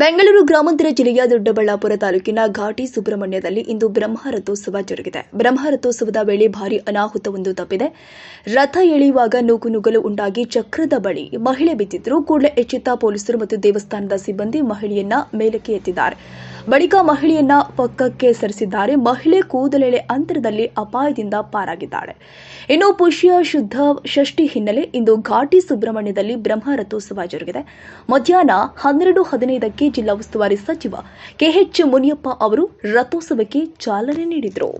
ಬೆಂಗಳೂರು ಗ್ರಾಮಾಂತರ ಜಿಲ್ಲೆಯ ದೊಡ್ಡಬಳ್ಳಾಪುರ ತಾಲೂಕಿನ ಘಾಟಿ ಸುಬ್ರಹ್ಮಣ್ಯದಲ್ಲಿ ಇಂದು ಬ್ರಹ್ಮರಥೋತ್ಸವ ಜರುಗಿದೆ. ಬ್ರಹ್ಮರಥೋತ್ಸವದ ವೇಳೆ ಭಾರಿ ಅನಾಹುತವೊಂದು ತಪ್ಪಿದೆ. ರಥ ಎಳೆಯುವಾಗ ನೂಕು ನುಗ್ಗಲು ಉಂಟಾಗಿ ಚಕ್ರದ ಬಳಿ ಮಹಿಳೆ ಬಿದ್ದಿದ್ರು ಕೂಡಲೇ ಎಚ್ಚೆತ್ತ ಪೊಲೀಸರು ಮತ್ತು ದೇವಸ್ಥಾನದ ಸಿಬ್ಬಂದಿ ಮಹಿಳೆಯನ್ನ ಮೇಲಕ್ಕೆ ಎತ್ತಿದ್ದಾರೆ. ಬಳಿಕ ಮಹಿಳೆಯನ್ನ ಪಕ್ಕಕ್ಕೆ ಸರಿಸಿದ್ದಾರೆ. ಮಹಿಳೆ ಕೂದಲೆಳೆ ಅಂತರದಲ್ಲಿ ಅಪಾಯದಿಂದ ಪಾರಾಗಿದ್ದಾಳೆ. ಇನ್ನು ಪುಷ್ಯ ಶುದ್ಧ ಷಷ್ಠಿ ಹಿನ್ನೆಲೆ ಇಂದು ಘಾಟಿ ಸುಬ್ರಹ್ಮಣ್ಯದಲ್ಲಿ ಬ್ರಹ್ಮ ರಥೋತ್ಸವ ಜರುಗಿದೆ. ಮಧ್ಯಾಹ್ನ ಹನ್ನೆರಡು ಹದಿನೈದಕ್ಕೆ ಜಿಲ್ಲಾ ಉಸ್ತುವಾರಿ ಸಚಿವ ಕೆಎಚ್ ಮುನಿಯಪ್ಪ ಅವರು ರಥೋತ್ಸವಕ್ಕೆ ಚಾಲನೆ ನೀಡಿದರು.